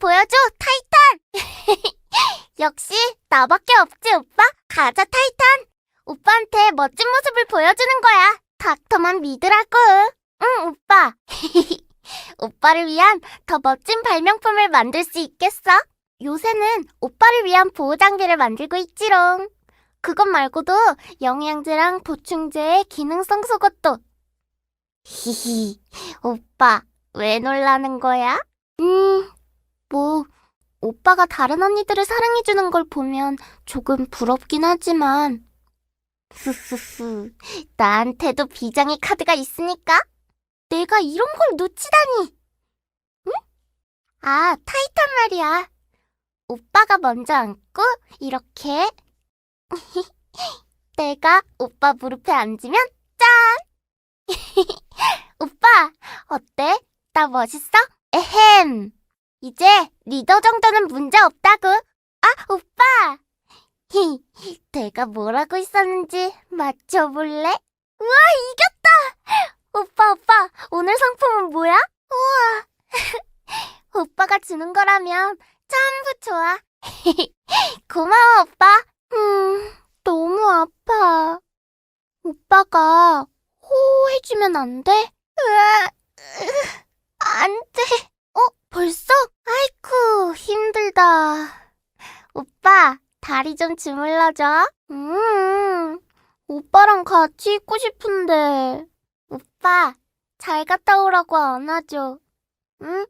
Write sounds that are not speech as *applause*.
보여줘, 타이탄! *laughs* 역시 나밖에 없지, 오빠? 가자, 타이탄! 오빠한테 멋진 모습을 보여주는 거야. 닥터만 믿으라고. 응, 오빠. *laughs* 오빠를 위한 더 멋진 발명품을 만들 수 있겠어? 요새는 오빠를 위한 보호 장비를 만들고 있지롱. 그것 말고도 영양제랑 보충제의 기능성 속옷도. *laughs* 히히, 오빠, 왜 놀라는 거야? 음, 뭐, 오빠가 다른 언니들을 사랑해주는 걸 보면 조금 부럽긴 하지만. 후후후, 나한테도 비장의 카드가 있으니까? 내가 이런 걸 놓치다니! 응? 아, 타이탄 말이야. 오빠가 먼저 앉고, 이렇게. *laughs* 내가 오빠 무릎에 앉으면 짠! *laughs* 오빠, 어때? 나 멋있어? 에헴. 이제 리더 정도는 문제 없다고. 아, 오빠! 히, *laughs* 내가 뭐라고 있었는지 맞춰볼래? 우와, 이겼다! 오빠, 오빠, 오늘 상품은 뭐야? 우와. *laughs* 오빠가 주는 거라면 전부 좋아. *laughs* 고마워, 오빠. 음, 너무 아파. 오빠가 호호해주면 안 돼? 으아, 으, 안 돼. 어, 벌써? 아이쿠, 힘들다. 오빠, 다리 좀 주물러줘. 음, 오빠랑 같이 있고 싶은데. 오빠, 잘 갔다 오라고 안아줘. 응?